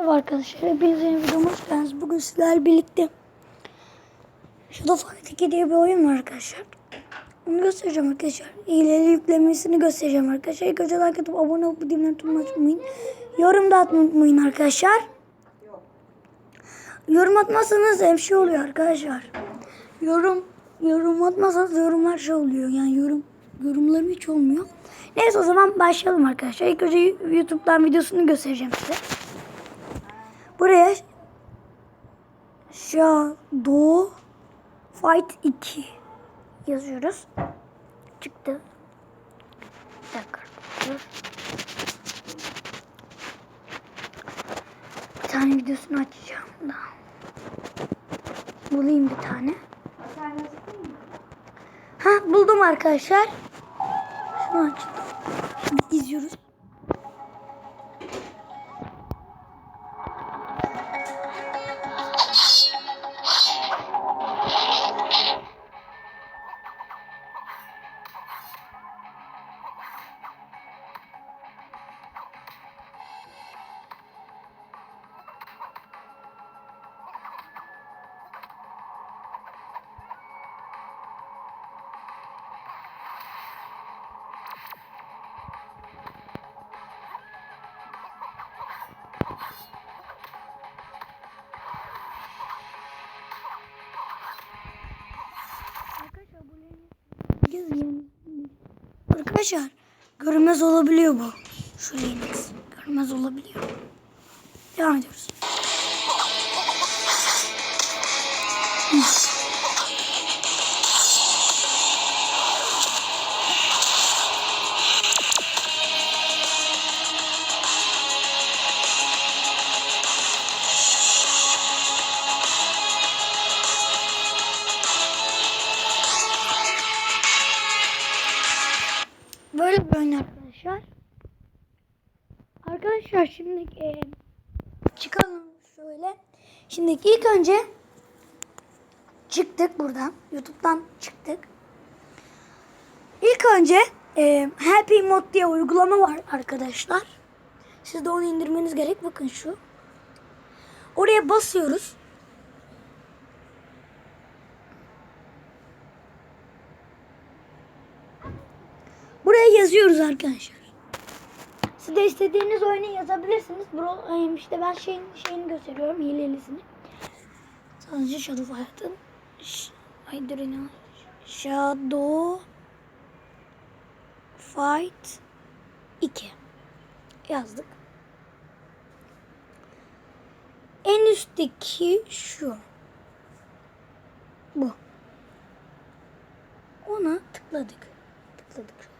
Merhaba arkadaşlar, hepinize yeni videoma geldiniz. Bugün sizlerle birlikte Shadow Fight 2 diye bir oyun var arkadaşlar. Onu göstereceğim arkadaşlar. İğneli yüklemesini göstereceğim arkadaşlar. İlk önce like atıp abone olup bildirimleri tutmayı unutmayın. Yorum da atmayı unutmayın arkadaşlar. Yorum atmazsanız hem şey oluyor arkadaşlar. Yorum yorum atmazsanız yorumlar şey oluyor. Yani yorum yorumlarım hiç olmuyor. Neyse o zaman başlayalım arkadaşlar. İlk önce YouTube'dan videosunu göstereceğim size. Buraya Shadow Fight 2 yazıyoruz. Çıktı. Bir tane videosunu açacağım da. Bulayım bir tane. Ha buldum arkadaşlar. Şunu açtım. Şimdi izliyoruz. Arkadaşlar görünmez olabiliyor bu. Şu Linux. Görünmez olabiliyor. Devam ediyoruz. Şimdi e, çıkalım şöyle. Şimdi ilk önce çıktık buradan. YouTube'dan çıktık. İlk önce e, Happy Mod diye uygulama var arkadaşlar. Siz de onu indirmeniz gerek. Bakın şu. Oraya basıyoruz. Buraya yazıyoruz arkadaşlar. Siz de istediğiniz oyunu yazabilirsiniz. E, işte ben şeyin, şeyini gösteriyorum. Hilelisini. Sadece Shadow Fight'ın Ay dur? Shadow Fight 2 yazdık. En üstteki şu. Bu. Ona tıkladık. Tıkladık.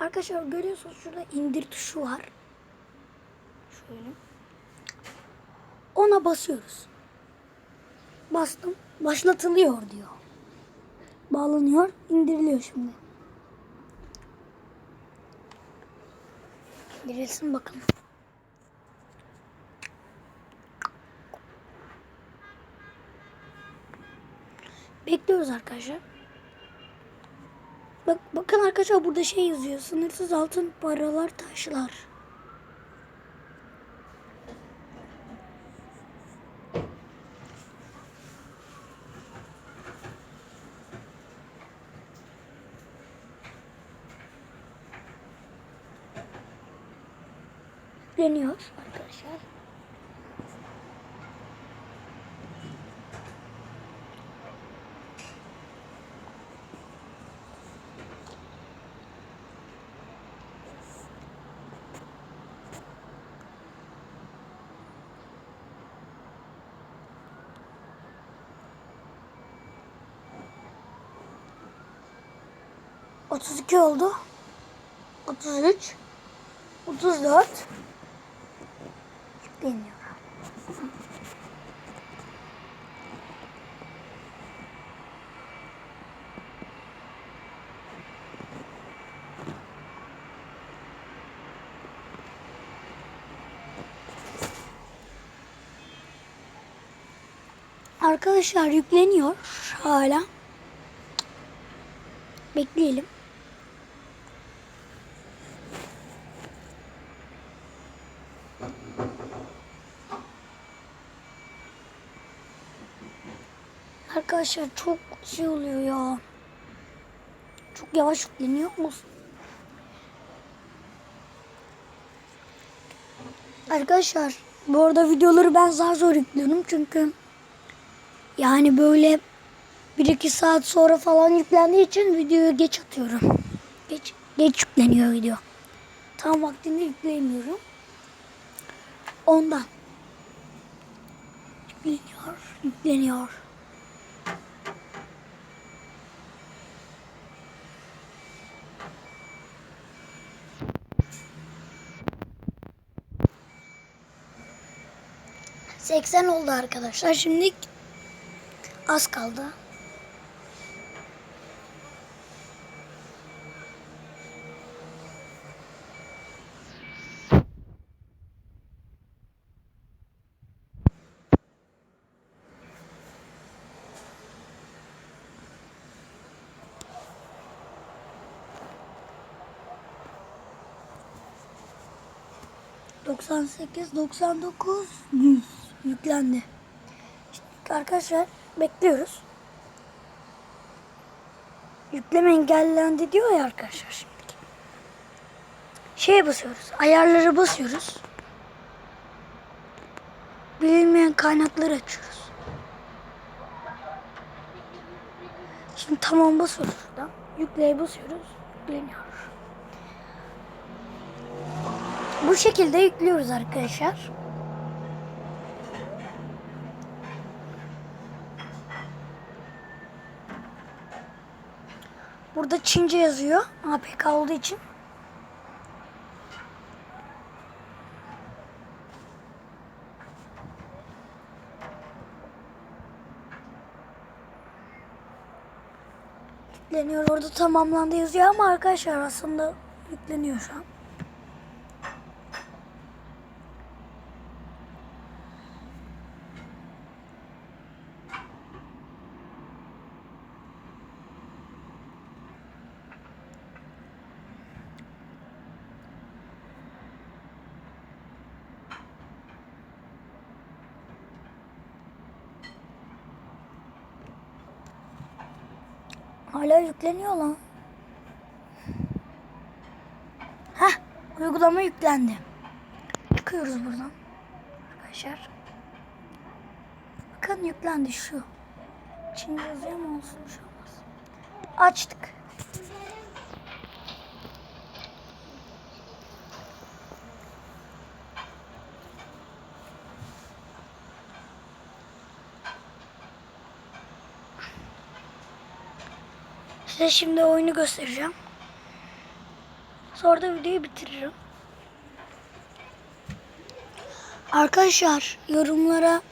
Arkadaşlar görüyorsunuz şurada indir tuşu var. Şöyle. Ona basıyoruz. Bastım. Başlatılıyor diyor. Bağlanıyor. indiriliyor şimdi. İndirilsin bakalım. Bekliyoruz arkadaşlar. Bak bakın arkadaşlar burada şey yazıyor. Sınırsız altın paralar taşlar. Deniyor 32 oldu. 33 34 Yükleniyor. Arkadaşlar yükleniyor hala. Bekleyelim. Arkadaşlar çok şey oluyor ya. Çok yavaş yükleniyor musun? Arkadaşlar bu arada videoları ben zar zor yüklüyorum çünkü yani böyle 1-2 saat sonra falan yüklendiği için videoyu geç atıyorum. Geç, geç yükleniyor video. Tam vaktinde yükleyemiyorum. Ondan. Yükleniyor, yükleniyor. Seksen oldu arkadaşlar. Şimdi az kaldı. Doksan sekiz, doksan dokuz, yüz yüklendi. Şimdi arkadaşlar bekliyoruz. Yükleme engellendi diyor ya arkadaşlar şimdi. Şeye basıyoruz. Ayarları basıyoruz. Bilinmeyen kaynakları açıyoruz. Şimdi tamam basıyoruz şuradan. Yükleye basıyoruz. Yükleniyor. Bu şekilde yüklüyoruz arkadaşlar. Burada Çince yazıyor. APK olduğu için. Yükleniyor. Orada tamamlandı yazıyor ama arkadaşlar aslında yükleniyor şu an. Hala yükleniyor lan. Heh, uygulama yüklendi. Çıkıyoruz buradan. Arkadaşlar. Bakın yüklendi şu. Çince yazıyor mu olsun bir şey olmaz. Açtık. Size şimdi oyunu göstereceğim. Sonra da videoyu bitiririm. Arkadaşlar yorumlara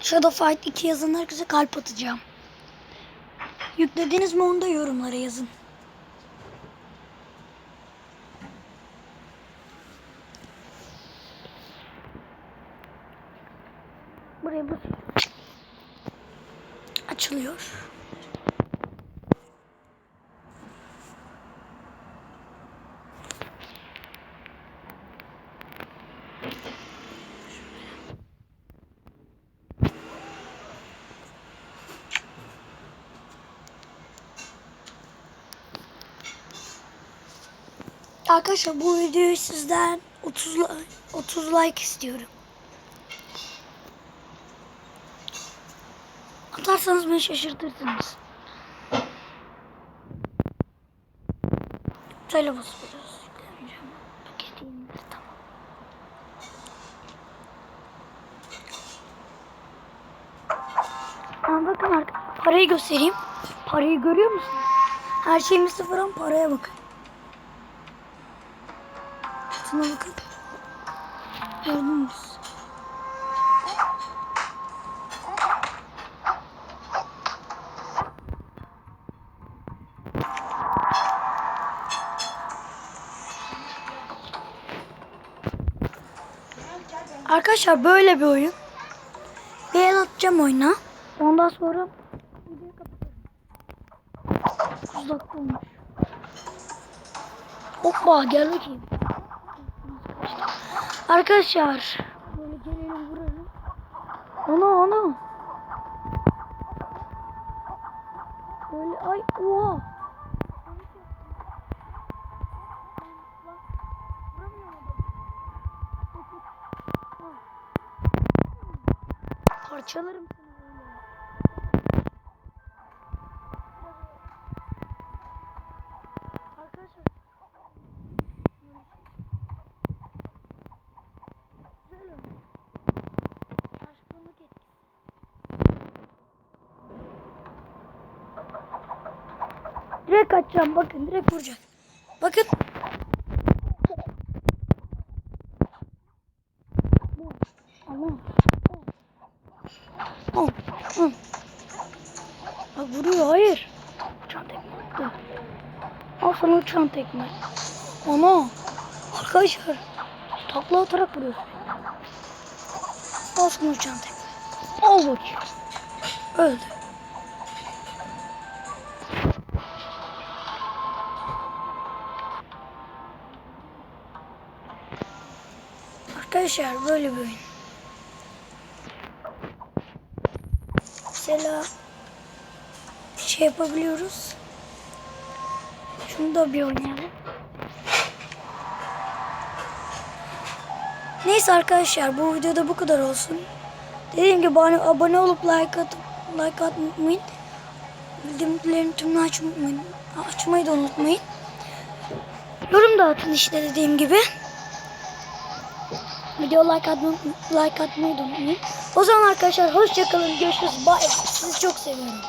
Shadow Fight 2 yazan herkese kalp atacağım. Yüklediniz mi onu da yorumlara yazın. Buraya bas. Açılıyor. Arkadaşlar bu videoyu sizden 30 li- 30 like istiyorum. Atarsanız beni şaşırtırsınız. Şöyle basıyoruz. Tamam. Ama bakın arkadaşlar parayı göstereyim. Parayı görüyor musunuz? Her şeyimiz sıfır ama paraya bakın. Şuna bakın. Gördünüz. Arkadaşlar böyle bir oyun. Bir el atacağım oyuna. Ondan sonra videoyu kapatacağım. 30 dakika olmuş. Hoppa gel bakayım. Arkadaşlar. Böyle gelelim vuralım. Ana ana. Böyle ay oha. Parçalarım Direkt atacağım bakın direkt vuracak. Bakın. Bak vuruyor hayır. Uçan tekme. Al sana uçan tekme. Ana. Arkadaşlar. Takla atarak vuruyorsun. Al sana uçan tekme. Al bakayım. Öldü. Arkadaşlar böyle bir oyun. Mesela şey yapabiliyoruz. Şunu da bir oynayalım. Neyse arkadaşlar bu videoda bu kadar olsun. Dediğim gibi abone, abone olup like atıp like atmayı unutmayın. Tümünü açmayı, unutmayın. açmayı da unutmayın. Yorum da atın işte dediğim gibi. Video like atmayı, like atmayı unutmayın. O zaman arkadaşlar hoşçakalın. Görüşürüz. Bye. Sizi çok seviyorum.